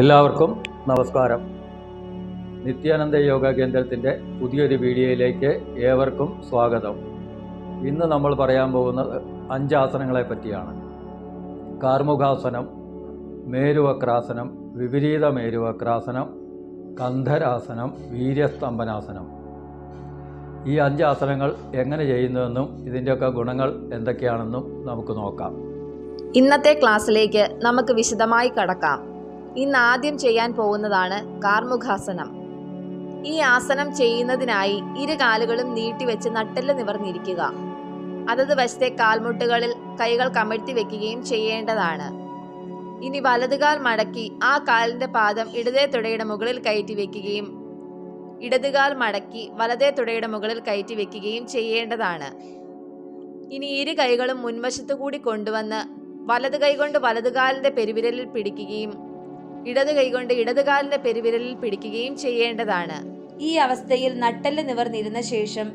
എല്ലാവർക്കും നമസ്കാരം. നിത്യാനന്ദ യോഗ കേന്ദ്രത്തിന്റെ പുതിയൊരു വീഡിയോയിലേക്ക് ഏവർക്കും സ്വാഗതം. ഇന്ന് നമ്മൾ പറയാൻ പോകുന്നത് അഞ്ചാസനങ്ങളെ പറ്റിയാണ്. കാർമുഖാസനം മേരുവക്രാസനം വിപരീത മേരുവക്രാസനം കന്ധരാസനം വീര്യസ്തംഭനാസനം. ഈ അഞ്ച് ആസനങ്ങൾ എങ്ങനെ ചെയ്യുന്നുവെന്നും ഇതിന്റെയൊക്കെ ഗുണങ്ങൾ എന്തൊക്കെയാണെന്നും നമുക്ക് നോക്കാം. ഇന്നത്തെ ക്ലാസ്സിലേക്ക് നമുക്ക് വിശദമായി കടക്കാം. ഇന്ന് ആദ്യം ചെയ്യാൻ പോകുന്നതാണ് കാർമുഖാസനം ഈ ആസനം ചെയ്യുന്നതിനായി ഇരു കാലുകളും നീട്ടിവെച്ച് നട്ടെല്ല് നിവർന്നിരിക്കുക. അതത് വശത്തെ കാൽമുട്ടുകളിൽ കൈകൾ കമഴ്ത്തി വെക്കുകയും ചെയ്യേണ്ടതാണ്. ഇനി വലതുകാൽ മടക്കി ആ കാലിന്റെ പാദം ഇടതേ തുടയുടെ മുകളിൽ കയറ്റി വെക്കുകയും ഇടതുകാൽ മടക്കി വലതേ തുടയുടെ മുകളിൽ കയറ്റി വെക്കുകയും ചെയ്യേണ്ടതാണ്. ഇനി ഇരു കൈകളും മുൻവശത്തു കൂടി കൊണ്ടുവന്ന് വലത് കൈകൊണ്ട് വലതുകാലിന്റെ പെരുവിരലിൽ പിടിക്കുകയും ഇടത് കൈകൊണ്ട് ഇടതുകാലിന്റെ പെരുവിരലിൽ പിടിക്കുകയും ചെയ്യേണ്ടതാണ്. ഈ അവസ്ഥയിൽ നട്ടെല്ല് നിവർന്നിരുന്ന ശേഷം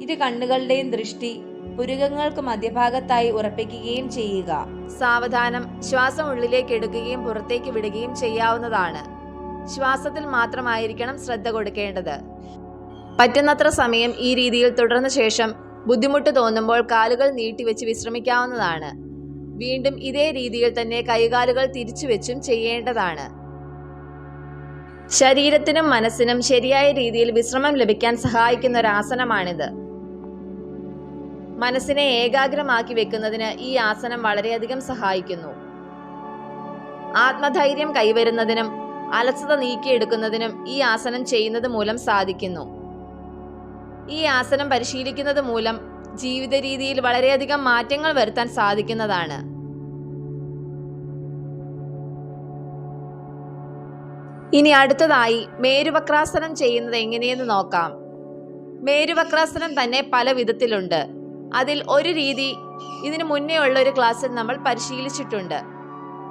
ഇരു കണ്ണുകളുടെയും ദൃഷ്ടി പുരുകങ്ങൾക്ക് മധ്യഭാഗത്തായി ഉറപ്പിക്കുകയും ചെയ്യുക. സാവധാനം ശ്വാസം ഉള്ളിലേക്ക് എടുക്കുകയും പുറത്തേക്ക് വിടുകയും ചെയ്യാവുന്നതാണ്. ശ്വാസത്തിൽ മാത്രമായിരിക്കണം ശ്രദ്ധ കൊടുക്കേണ്ടത്. പറ്റുന്നത്ര സമയം ഈ രീതിയിൽ തുടർന്ന ശേഷം ബുദ്ധിമുട്ട് തോന്നുമ്പോൾ കാലുകൾ നീട്ടിവെച്ച് വിശ്രമിക്കാവുന്നതാണ്. വീണ്ടും ഇതേ രീതിയിൽ തന്നെ കൈകാലുകൾ തിരിച്ചുവെച്ചും ചെയ്യേണ്ടതാണ്. ശരീരത്തിനും മനസ്സിനും ശരിയായ രീതിയിൽ വിശ്രമം ലഭിക്കാൻ സഹായിക്കുന്ന ഒരു ആസനമാണിത്. മനസ്സിനെ ഏകാഗ്രമാക്കി വെക്കുന്നതിന് ഈ ആസനം വളരെയധികം സഹായിക്കുന്നു. ആത്മധൈര്യം കൈവരുന്നതിനും അലസത നീക്കിയെടുക്കുന്നതിനും ഈ ആസനം ചെയ്യുന്നത് മൂലം സാധിക്കുന്നു. ഈ ആസനം പരിശീലിക്കുന്നത് മൂലം ജീവിത രീതിയിൽ വളരെയധികം മാറ്റങ്ങൾ വരുത്താൻ സാധിക്കുന്നതാണ്. ഇനി അടുത്തതായി മേരുവക്രാസനം ചെയ്യുന്നത് എങ്ങനെയെന്ന് നോക്കാം. മേരുവക്രാസനം തന്നെ പല വിധത്തിലുണ്ട്. അതിൽ ഒരു രീതി ഇതിനു മുന്നേ ഉള്ള ഒരു ക്ലാസ്സിൽ നമ്മൾ പരിശീലിച്ചിട്ടുണ്ട്.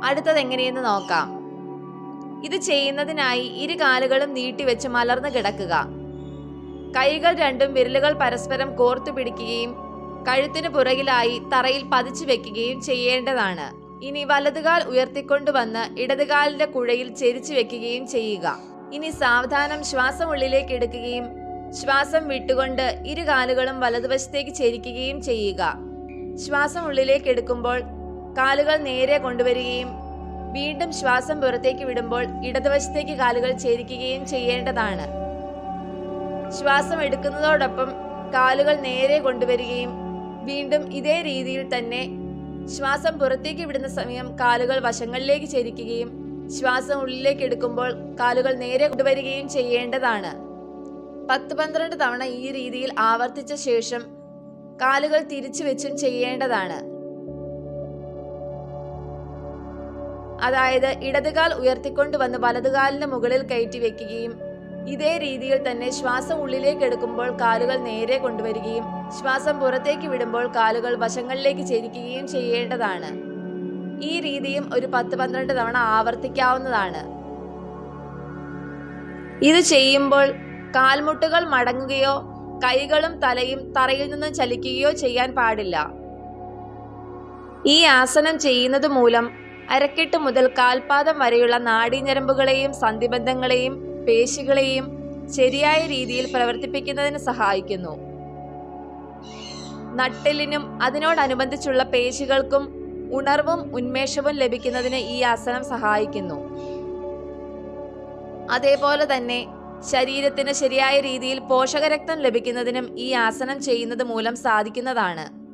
അടുത്തത് എങ്ങനെയെന്ന് നോക്കാം. ഇത് ചെയ്യുന്നതിനായി ഇരു കാലുകളും നീട്ടിവെച്ച് മലർന്നു കിടക്കുക. കൈകൾ രണ്ടും വിരലുകൾ പരസ്പരം കോർത്തു പിടിക്കുകയും കഴുത്തിന് പുറകിലായി തറയിൽ പതിച്ചു വെക്കുകയും ചെയ്യേണ്ടതാണ്. ഇനി വലതുകാൽ ഉയർത്തിക്കൊണ്ടുവന്ന് ഇടതുകാലിന്റെ കുഴയിൽ ചെരിച്ചു വെക്കുകയും ചെയ്യുക. ഇനി സാവധാനം ശ്വാസം ഉള്ളിലേക്ക് എടുക്കുകയും ശ്വാസം വിട്ടുകൊണ്ട് ഇരു കാലുകളും വലതുവശത്തേക്ക് ചെരിക്കുകയും ചെയ്യുക. ശ്വാസം ഉള്ളിലേക്ക് എടുക്കുമ്പോൾ കാലുകൾ നേരെ കൊണ്ടുവരികയും വീണ്ടും ശ്വാസം പുറത്തേക്ക് വിടുമ്പോൾ ഇടതുവശത്തേക്ക് കാലുകൾ ചെരിക്കുകയും ചെയ്യേണ്ടതാണ്. ശ്വാസം എടുക്കുന്നതോടൊപ്പം കാലുകൾ നേരെ കൊണ്ടുവരികയും വീണ്ടും ഇതേ രീതിയിൽ തന്നെ ശ്വാസം പുറത്തേക്ക് വിടുന്ന സമയം കാലുകൾ വശങ്ങളിലേക്ക് ചേരിക്കുകയും ശ്വാസം ഉള്ളിലേക്ക് എടുക്കുമ്പോൾ കാലുകൾ നേരെ കൊണ്ടുവരികയും ചെയ്യേണ്ടതാണ്. പത്ത് പന്ത്രണ്ട് തവണ ഈ രീതിയിൽ ആവർത്തിച്ച ശേഷം കാലുകൾ തിരിച്ചു വെച്ചും ചെയ്യേണ്ടതാണ്. അതായത് ഇടതുകാൽ ഉയർത്തിക്കൊണ്ടുവന്ന് വലതുകാലിന് മുകളിൽ കയറ്റി വെക്കുകയും ഇതേ രീതിയിൽ തന്നെ ശ്വാസം ഉള്ളിലേക്ക് എടുക്കുമ്പോൾ കാലുകൾ നേരെ കൊണ്ടുവരികയും ശ്വാസം പുറത്തേക്ക് വിടുമ്പോൾ കാലുകൾ വശങ്ങളിലേക്ക് ചരിക്കുകയും ചെയ്യേണ്ടതാണ്. ഈ രീതിയും ഒരു പത്ത് പന്ത്രണ്ട് തവണ ആവർത്തിക്കാവുന്നതാണ്. ഇത് ചെയ്യുമ്പോൾ കാൽമുട്ടുകൾ മടങ്ങുകയോ കൈകളും തലയും തറയിൽ നിന്നും ചലിക്കുകയോ ചെയ്യാൻ പാടില്ല. ഈ ആസനം ചെയ്യുന്നത് മൂലം അരക്കെട്ട് മുതൽ കാൽപാദം വരെയുള്ള നാഡീഞരമ്പുകളെയും സന്ധിബന്ധങ്ങളെയും പേശികളെയും ശരിയായ രീതിയിൽ പ്രവർത്തിപ്പിക്കുന്നതിന് സഹായിക്കുന്നു. നട്ടെല്ലിനും അതിനോടനുബന്ധിച്ചുള്ള പേശികൾക്കും ഉണർവും ഉന്മേഷവും ലഭിക്കുന്നതിന് ഈ ആസനം സഹായിക്കുന്നു. അതേപോലെ തന്നെ ശരീരത്തിന് ശരിയായ രീതിയിൽ പോഷകരക്തം ലഭിക്കുന്നതിനും ഈ ആസനം ചെയ്യുന്നത് മൂലം സാധിക്കുന്നതാണ്.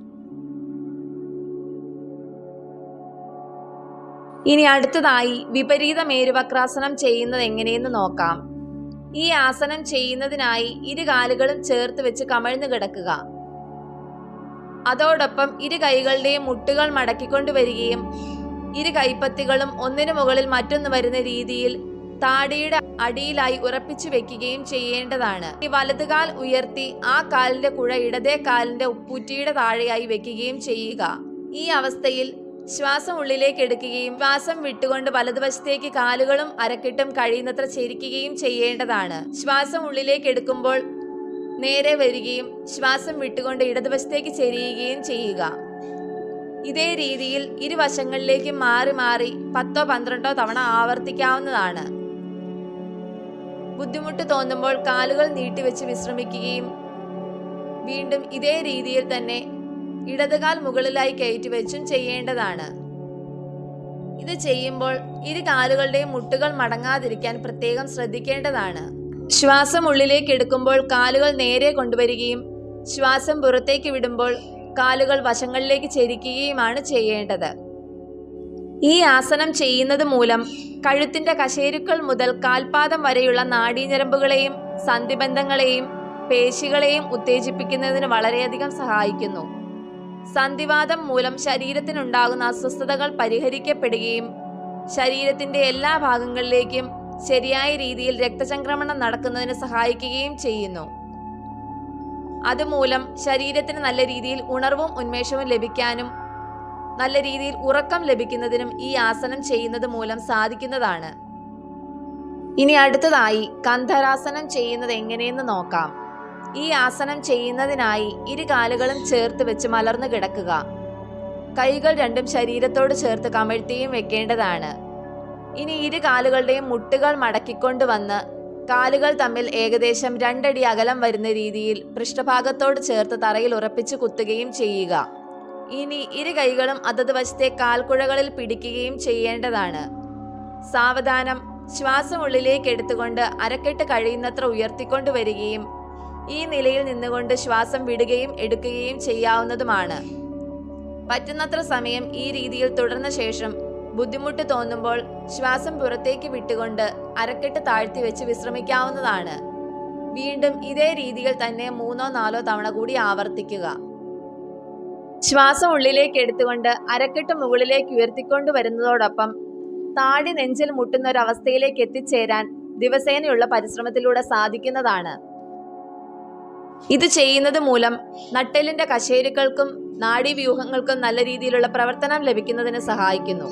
ഇനി അടുത്തതായി വിപരീത മേരുവക്രാസനം ചെയ്യുന്നത് എങ്ങനെയെന്ന് നോക്കാം. ഈ ആസനം ചെയ്യുന്നതിനായി ഇരു കാലുകളും ചേർത്ത് വെച്ച് കമഴ്ന്നു കിടക്കുക. അതോടൊപ്പം ഇരു കൈകളുടെയും മുട്ടുകൾ മടക്കിക്കൊണ്ടു വരികയും ഇരു കൈപ്പത്തികളും ഒന്നിനു മുകളിൽ മറ്റൊന്ന് വരുന്ന രീതിയിൽ താടിയുടെ അടിയിലായി ഉറപ്പിച്ചു വെക്കുകയും ചെയ്യേണ്ടതാണ്. ഈ വലതുകാൽ ഉയർത്തി ആ കാലിന്റെ കുഴ ഇടതേ കാലിന്റെ ഉപ്പൂറ്റിയുടെ താഴെയായി വെക്കുകയും ചെയ്യുക. ഈ അവസ്ഥയിൽ ശ്വാസം ഉള്ളിലേക്ക് എടുക്കുകയും ശ്വാസം വിട്ടുകൊണ്ട് വലതുവശത്തേക്ക് കാലുകളും അരക്കിട്ടും കഴിയുന്നത്ര ചെരിക്കുകയും ചെയ്യേണ്ടതാണ്. ശ്വാസം ഉള്ളിലേക്ക് എടുക്കുമ്പോൾ നേരെ വരികയും ശ്വാസം വിട്ടുകൊണ്ട് ഇടതുവശത്തേക്ക് ചെരിയുകയും ചെയ്യുക. ഇതേ രീതിയിൽ ഇരുവശങ്ങളിലേക്കും മാറി മാറി പത്തോ പന്ത്രണ്ടോ തവണ ആവർത്തിക്കാവുന്നതാണ്. ബുദ്ധിമുട്ട് തോന്നുമ്പോൾ കാലുകൾ നീട്ടിവെച്ച് വിശ്രമിക്കുകയും വീണ്ടും ഇതേ രീതിയിൽ തന്നെ ഇടതുകാൽ മുകളിലായി കയറ്റിവെച്ചും ചെയ്യേണ്ടതാണ്. ഇത് ചെയ്യുമ്പോൾ ഇരു കാലുകളുടെയും മുട്ടുകൾ മടങ്ങാതിരിക്കാൻ പ്രത്യേകം ശ്രദ്ധിക്കേണ്ടതാണ്. ശ്വാസം ഉള്ളിലേക്ക് എടുക്കുമ്പോൾ കാലുകൾ നേരെ കൊണ്ടുവരികയും ശ്വാസം പുറത്തേക്ക് വിടുമ്പോൾ കാലുകൾ വശങ്ങളിലേക്ക് ചെരിക്കുകയുമാണ് ചെയ്യേണ്ടത്. ഈ ആസനം ചെയ്യുന്നത് മൂലം കഴുത്തിന്റെ കശേരുക്കൾ മുതൽ കാൽപാദം വരെയുള്ള നാഡീഞരമ്പുകളെയും സന്ധിബന്ധങ്ങളെയും പേശികളെയും ഉത്തേജിപ്പിക്കുന്നതിന് വളരെയധികം സഹായിക്കുന്നു. സന്ധിവാദം മൂലം ശരീരത്തിനുണ്ടാകുന്ന അസ്വസ്ഥതകൾ പരിഹരിക്കപ്പെടുകയും ശരീരത്തിന്റെ എല്ലാ ഭാഗങ്ങളിലേക്കും ശരിയായ രീതിയിൽ രക്തചംക്രമണം നടക്കുന്നതിന് സഹായിക്കുകയും ചെയ്യുന്നു. അതുമൂലം ശരീരത്തിന് നല്ല രീതിയിൽ ഉണർവും ഉന്മേഷവും ലഭിക്കാനും നല്ല രീതിയിൽ ഉറക്കം ലഭിക്കുന്നതിനും ഈ ആസനം ചെയ്യുന്നത് മൂലം സാധിക്കുന്നതാണ്. ഇനി അടുത്തതായി കന്ധരാസനം ചെയ്യുന്നത് എങ്ങനെയെന്ന് നോക്കാം. ഈ ആസനം ചെയ്യുന്നതിനായി ഇരു കാലുകളും ചേർത്ത് വെച്ച് മലർന്നു കിടക്കുക. കൈകൾ രണ്ടും ശരീരത്തോട് ചേർത്ത് കമഴ്ത്തിയും വെക്കേണ്ടതാണ്. ഇനി ഇരു കാലുകളുടെയും മുട്ടുകൾ മടക്കിക്കൊണ്ട് വന്ന് കാലുകൾ തമ്മിൽ ഏകദേശം രണ്ടടി അകലം വരുന്ന രീതിയിൽ പൃഷ്ഠഭാഗത്തോട് ചേർത്ത് തറയിൽ ഉറപ്പിച്ച് കുത്തുകയും ചെയ്യുക. ഇനി ഇരു കൈകളും അതത് വശത്തെ കാൽക്കുഴകളിൽ പിടിക്കുകയും ചെയ്യേണ്ടതാണ്. സാവധാനം ശ്വാസം ഉള്ളിലേക്ക് എടുത്തുകൊണ്ട് അരക്കെട്ട് കഴിയുന്നത്ര ഉയർത്തിക്കൊണ്ട് വരികയും ഈ നിലയിൽ നിന്നുകൊണ്ട് ശ്വാസം വിടുകയും എടുക്കുകയും ചെയ്യാവുന്നതുമാണ്. പറ്റുന്നത്ര സമയം ഈ രീതിയിൽ തുടർന്ന ശേഷം ബുദ്ധിമുട്ട് തോന്നുമ്പോൾ ശ്വാസം പുറത്തേക്ക് വിട്ടുകൊണ്ട് അരക്കെട്ട് താഴ്ത്തി വെച്ച് വിശ്രമിക്കാവുന്നതാണ്. വീണ്ടും ഇതേ രീതിയിൽ തന്നെ മൂന്നോ നാലോ തവണ കൂടി ആവർത്തിക്കുക. ശ്വാസം ഉള്ളിലേക്ക് എടുത്തുകൊണ്ട് അരക്കെട്ട് മുകളിലേക്ക് ഉയർത്തിക്കൊണ്ട് വരുന്നതോടൊപ്പം താടി നെഞ്ചിൽ മുട്ടുന്ന ഒരു അവസ്ഥയിലേക്ക് എത്തിച്ചേരാൻ ദിവസേനയുള്ള പരിശ്രമത്തിലൂടെ സാധിക്കുന്നതാണ്. ഇത് ചെയ്യുന്നത് മൂലം നട്ടെല്ലിന്റെ കശേരുക്കൾക്കും നാഡീവ്യൂഹങ്ങൾക്കും നല്ല രീതിയിലുള്ള പ്രവർത്തനം ലഭിക്കുന്നതിന് സഹായിക്കുന്നു.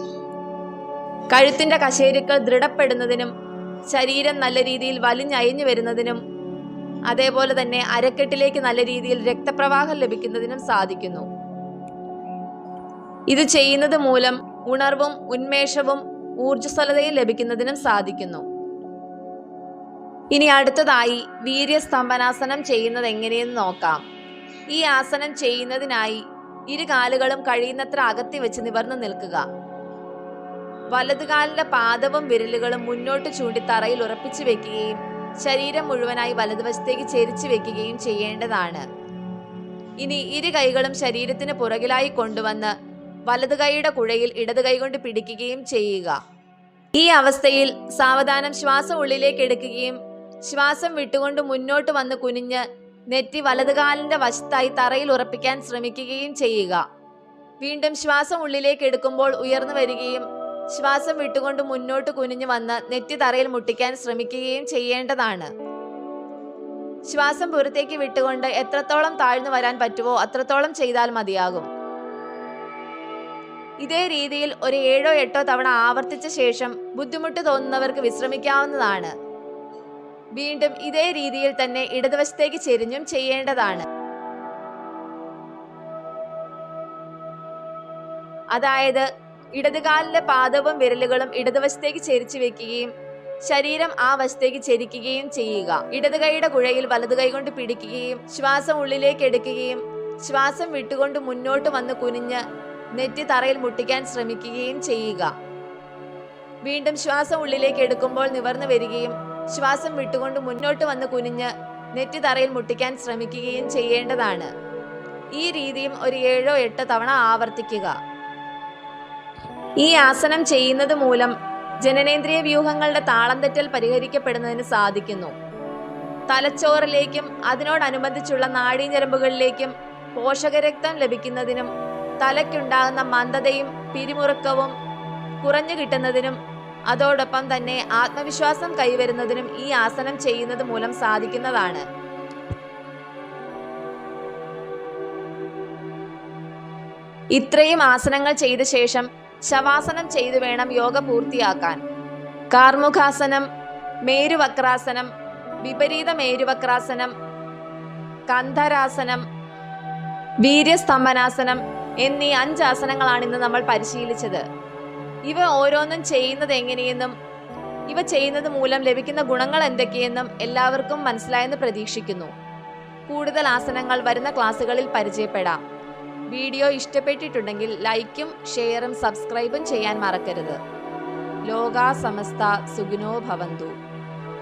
കഴുത്തിന്റെ കശേരുക്കൾ ദൃഢപ്പെടുന്നതിനും ശരീരം നല്ല രീതിയിൽ വലിഞ്ഞയഞ്ഞു വരുന്നതിനും അതേപോലെ തന്നെ അരക്കെട്ടിലേക്ക് നല്ല രീതിയിൽ രക്തപ്രവാഹം ലഭിക്കുന്നതിനും സാധിക്കുന്നു. ഇത് ചെയ്യുന്നത് മൂലം ഉണർവും ഉന്മേഷവും ഊർജസ്വലതയും ലഭിക്കുന്നതിനും സാധിക്കുന്നു. ഇനി അടുത്തതായി വീര്യസ്തംഭനാസനം ചെയ്യുന്നത് എങ്ങനെയെന്ന് നോക്കാം. ഈ ആസനം ചെയ്യുന്നതിനായി ഇരു കാലുകളും കഴിയുന്നത്ര അകത്തി വെച്ച് നിവർന്നു നിൽക്കുക. വലതുകാലിന്റെ പാദവും വിരലുകളും മുന്നോട്ട് ചൂണ്ടി തറയിൽ ഉറപ്പിച്ചു വെക്കുകയും ശരീരം മുഴുവനായി വലതുവശത്തേക്ക് ചെരിച്ചു വെക്കുകയും ചെയ്യേണ്ടതാണ്. ഇനി ഇരു കൈകളും ശരീരത്തിന് പുറകിലായി കൊണ്ടുവന്ന് വലതു കൈയുടെ കുഴയിൽ ഇടത് കൈകൊണ്ട് പിടിക്കുകയും ചെയ്യുക. ഈ അവസ്ഥയിൽ സാവധാനം ശ്വാസം ഉള്ളിലേക്ക് എടുക്കുകയും ശ്വാസം വിട്ടുകൊണ്ട് മുന്നോട്ട് വന്ന് കുനിഞ്ഞ് നെറ്റി വലതുകാലിന്റെ വശത്തായി തറയിൽ ഉറപ്പിക്കാൻ ശ്രമിക്കുകയും ചെയ്യുക. വീണ്ടും ശ്വാസം ഉള്ളിലേക്ക് എടുക്കുമ്പോൾ ഉയർന്നു വരികയും ശ്വാസം വിട്ടുകൊണ്ട് മുന്നോട്ട് കുനിഞ്ഞു വന്ന് നെറ്റി തറയിൽ മുട്ടിക്കാൻ ശ്രമിക്കുകയും ചെയ്യേണ്ടതാണ്. ശ്വാസം പുറത്തേക്ക് വിട്ടുകൊണ്ട് എത്രത്തോളം താഴ്ന്നു വരാൻ പറ്റുമോ അത്രത്തോളം ചെയ്താൽ മതിയാകും. ഇതേ രീതിയിൽ ഒരു ഏഴോ എട്ടോ തവണ ആവർത്തിച്ച ശേഷം ബുദ്ധിമുട്ട് തോന്നുന്നവർക്ക് വിശ്രമിക്കാവുന്നതാണ്. വീണ്ടും ഇതേ രീതിയിൽ തന്നെ ഇടതുവശത്തേക്ക് ചെരിഞ്ഞും ചെയ്യേണ്ടതാണ്. അതായത് ഇടതുകാലിലെ പാദവും വിരലുകളും ഇടതുവശത്തേക്ക് ചെരിച്ചു വെക്കുകയും ശരീരം ആ വശത്തേക്ക് ചെരിക്കുകയും ചെയ്യുക. ഇടതുകൈയുടെ കുഴയിൽ വലതു കൈ കൊണ്ട് പിടിക്കുകയും ശ്വാസം ഉള്ളിലേക്ക് എടുക്കുകയും ശ്വാസം വിട്ടുകൊണ്ട് മുന്നോട്ട് വന്ന് കുനിഞ്ഞ് നെറ്റി തറയിൽ മുട്ടിക്കാൻ ശ്രമിക്കുകയും ചെയ്യുക. വീണ്ടും ശ്വാസം ഉള്ളിലേക്ക് എടുക്കുമ്പോൾ നിവർന്നു വരികയും ശ്വാസം വിട്ടുകൊണ്ട് മുന്നോട്ട് വന്ന് കുനിഞ്ഞ് നെറ്റി തറയിൽ മുട്ടിക്കാൻ ശ്രമിക്കുകയും ചെയ്യേണ്ടതാണ്. ഈ രീതിയും ഒരു ഏഴോ എട്ടോ തവണ ആവർത്തിക്കുക. ഈ ആസനം ചെയ്യുന്നത് മൂലം ജനനേന്ദ്രിയ വ്യൂഹങ്ങളുടെ താളം തെറ്റൽ പരിഹരിക്കപ്പെടുന്നതിന് സാധിക്കുന്നു. തലച്ചോറിലേക്കും അതിനോടനുബന്ധിച്ചുള്ള നാഡീഞരമ്പുകളിലേക്കും പോഷകരക്തം ലഭിക്കുന്നതിനും തലയ്ക്കുണ്ടാകുന്ന മന്ദതയും പിരിമുറുക്കവും കുറഞ്ഞു കിട്ടുന്നതിനും അതോടൊപ്പം തന്നെ ആത്മവിശ്വാസം കൈവരുന്നതിനും ഈ ആസനം ചെയ്യുന്നത് മൂലം സാധിക്കുന്നതാണ്. ഇത്രയും ആസനങ്ങൾ ചെയ്ത ശേഷം ശവാസനം ചെയ്തു വേണം യോഗ പൂർത്തിയാക്കാൻ. കാർമുഖാസനം മേരുവക്രാസനം വിപരീത മേരുവക്രാസനം കന്ധരാസനം വീര്യസ്തംഭനാസനം എന്നീ അഞ്ച് ആസനങ്ങളാണ് ഇന്ന് നമ്മൾ പരിശീലിച്ചത്. ഇവ ഓരോന്നും ചെയ്യുന്നത് എങ്ങനെയെന്നും ഇവ ചെയ്യുന്നത് മൂലം ലഭിക്കുന്ന ഗുണങ്ങൾ എന്തൊക്കെയെന്നും എല്ലാവർക്കും മനസ്സിലായെന്ന് പ്രതീക്ഷിക്കുന്നു. കൂടുതൽ ആസനങ്ങൾ വരുന്ന ക്ലാസ്സുകളിൽ പരിചയപ്പെടാം. വീഡിയോ ഇഷ്ടപ്പെട്ടിട്ടുണ്ടെങ്കിൽ ലൈക്കും ഷെയറും സബ്സ്ക്രൈബും ചെയ്യാൻ മറക്കരുത്. ലോകാ സമസ്ത സുഖിനോ ഭവന്തു.